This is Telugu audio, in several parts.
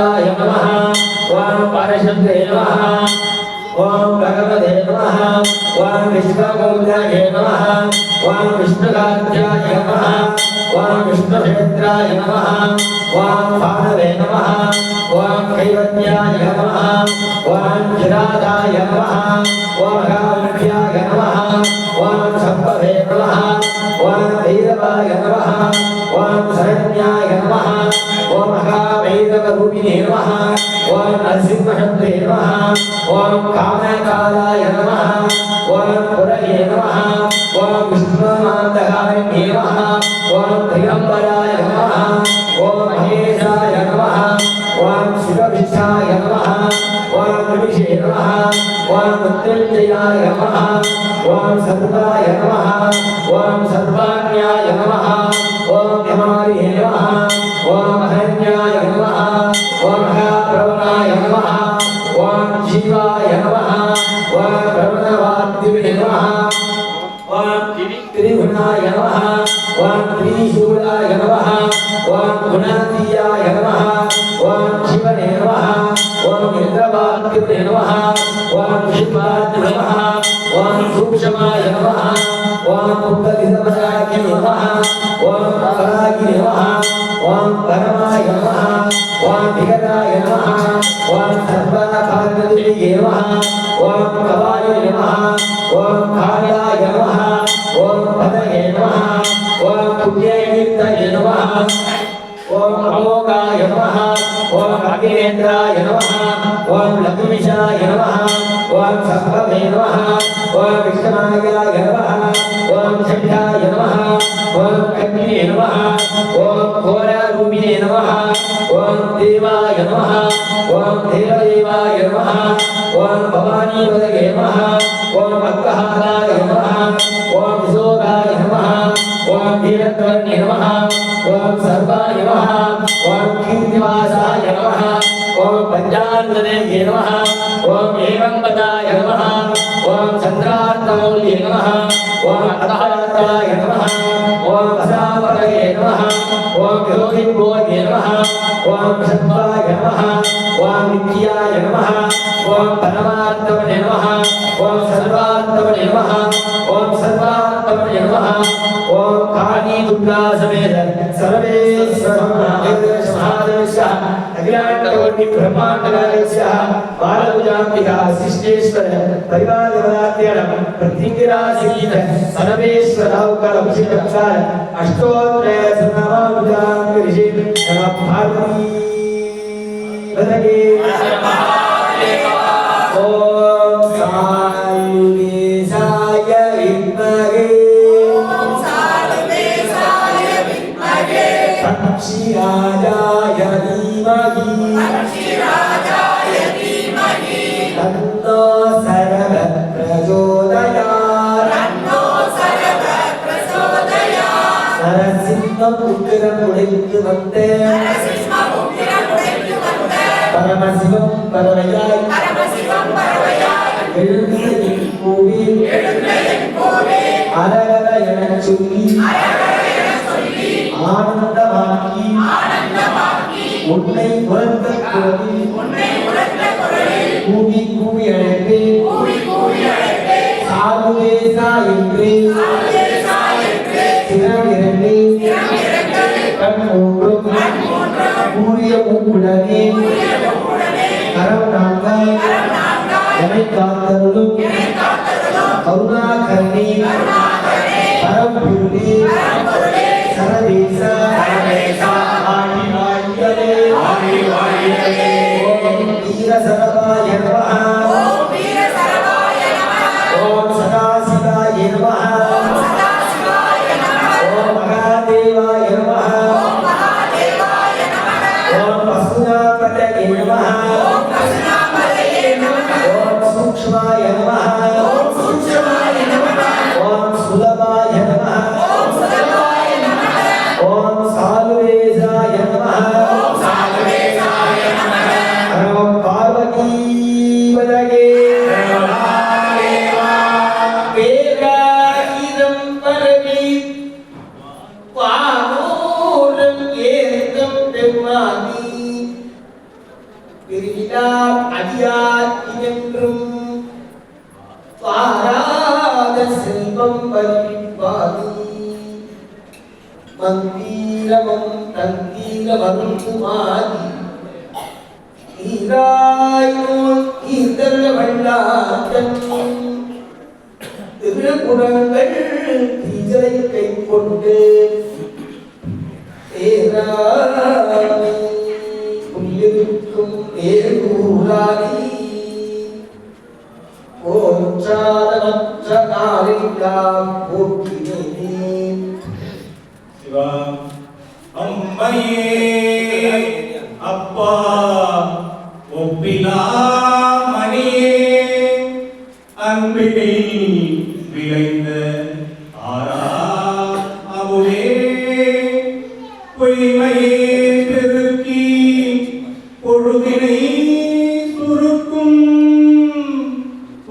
పారద్వారాయ నమ ఓం పరశుద్ధే నమ ఓం భగవదే నమ ఓం విశ్వమూర్తయే నమ ఓం విష్ణుగాధ్యాయ నమ ఓం విష్ణుక్షేత్రాయ నమ ఓం భానవే నమః ఓం కైవల్యాయ నమః ఓం కిరాదాయ నమ ఓం మహాముఖ్యాయ నమః ఓం సంభవే నమ ఓం భైరవాయ నమః ఓం శరణ్యాయ నమ ఓం మహాభైరవరూపిణే నమః ఓం నరసింహశబ్దే నమః ఓం కామకాలాయ నమ ఓం పురయే నమః ఓం విష్ణుమాంతకారణ్యే ఓం మృత్యుంజయాయ నమ. ఓం సర్వాయ నమ. ఓం సర్వాణ్యాయ నమ. ఓం హిమాలయ నమ. ఓం అహన్యాయ నమ. ఓం మహాప్రవణాయ నమ. ఓం జీవాయ నమ. ఓం ప్రవణవాద్యువే నమ. ఓం త్రిగుణాయ నమ. ఓం త్రిశూలాయ నమః ఓం గుణాతీయాయ నమః ఓం శివనే నమః ఓం ఇంద్రవాద్యువే నమః ఓం శివాయ నమః ఓం సూక్ష్మాయ నమః ఓం పుత్తలిసమయాయ నమః ఓం పరాగి నమః ఓం పరమాయ నమః ఓం విగతాయ నమః ఓం సర్వకార్యదిగే నమః ఓం కవాయ నమః ఓం కాళాయ నమః ఓం పదయే నమః ఓం పుణ్యయుక్తయే నమః. ఓం అమోఘాయ నమః. ఓం అఖిలేంద్రాయ నమః. ఓం లక్ష్మీశాయ నమః. ఓం సంభవే నమః. ఓం విష్ణుమాయాయ నమః. ఓం చండాయ నమః. ఓం కన్యే నమః. ఓం ఘోరరూపిణే నమః. ఓం దేవాయ నమః. ఓం దేవదేవాయ నమః. ఓం భవానీపదగే నమః. ఓం అక్కహారాయ నమః. ఓం విశోగాయ నమః. ఓం వీరత్వన్య నమః. ఓం సర్వాయ నమః. ఓం కీర్తివాసాయ నమః. ఓం పంచాంగదేవ్యే నమః ఓం ఏవంబదాయ నమః ఓం చంద్రార్తమౌల్యే నమః ఓం అతహారాయ నమః ఓం వసావరగే నమః ఓం యోగిభోగే నమః ఓం షద్వాయ నమః ఓం విద్యాయ నమః ఓం పరమాత్మనే నమః ఓం సర్వాత్మనే నమః ఓం సర్వాత్మనే ओम काली दुर्गा समेत सर्वे अग्रांडवर्ति ब्रह्मांडरायस्य बालभुजाम्बिका शिष्टेश्वर परिवारवदात्यरं प्रतिङ्गिरासीत सर्वेश्वरावकरभूषितक्षाय अष्टोत्रय सन्नामाभिजाङ्गरिषि नमः भारती நரசிம்ம புத்திரம் உடைத்து வந்தேன் பரமசிவம் பரவையாய் எழுந்த என் கோவில் அரகர என சொல்லி ஆனந்தமாக்கி உன்னை உறந்த குரலில் கூவி எமை காத்தருளும். கருணாகரணி. மந்தீரமம் தங்கீர வருந்துமாதி ஈராயோன் ஈதல்ல வண்ணாத்தன் திருகுணங்கள் தீஜலை கை கொண்டு ஏராணி புல்லிருக்கும் ஏரூராணி போற்றாதமற்ற காலில்லாம்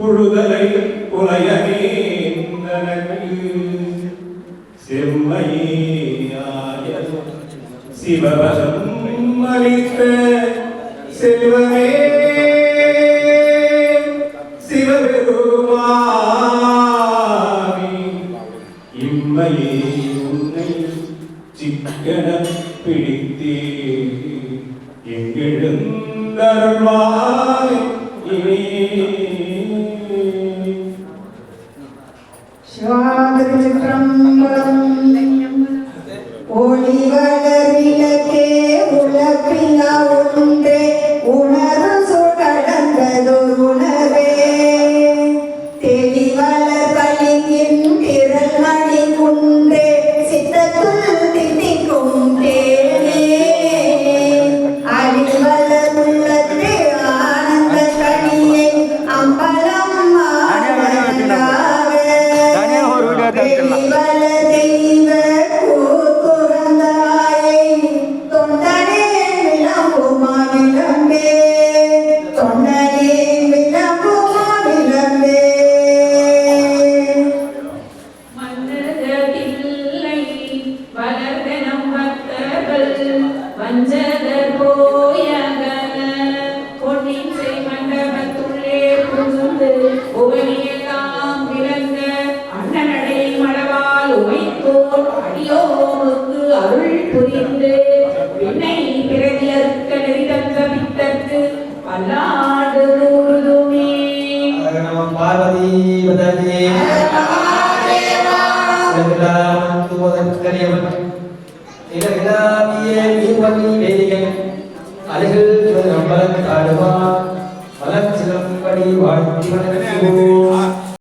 தொழுதலை உரையமே செம்மையாய சிவபதம் மறித்த செல்வமே சிவபெருமானி இம்மையே உன்னை சிக்கன பிடித்தே எங்கெழுந்தருள்வார் பார்வதி பதகே எல்லாம் துவதற்கரியவன் இலகிலாவிய நீவலி வேதிகை அழகில் நம்பலத்தாடுவான்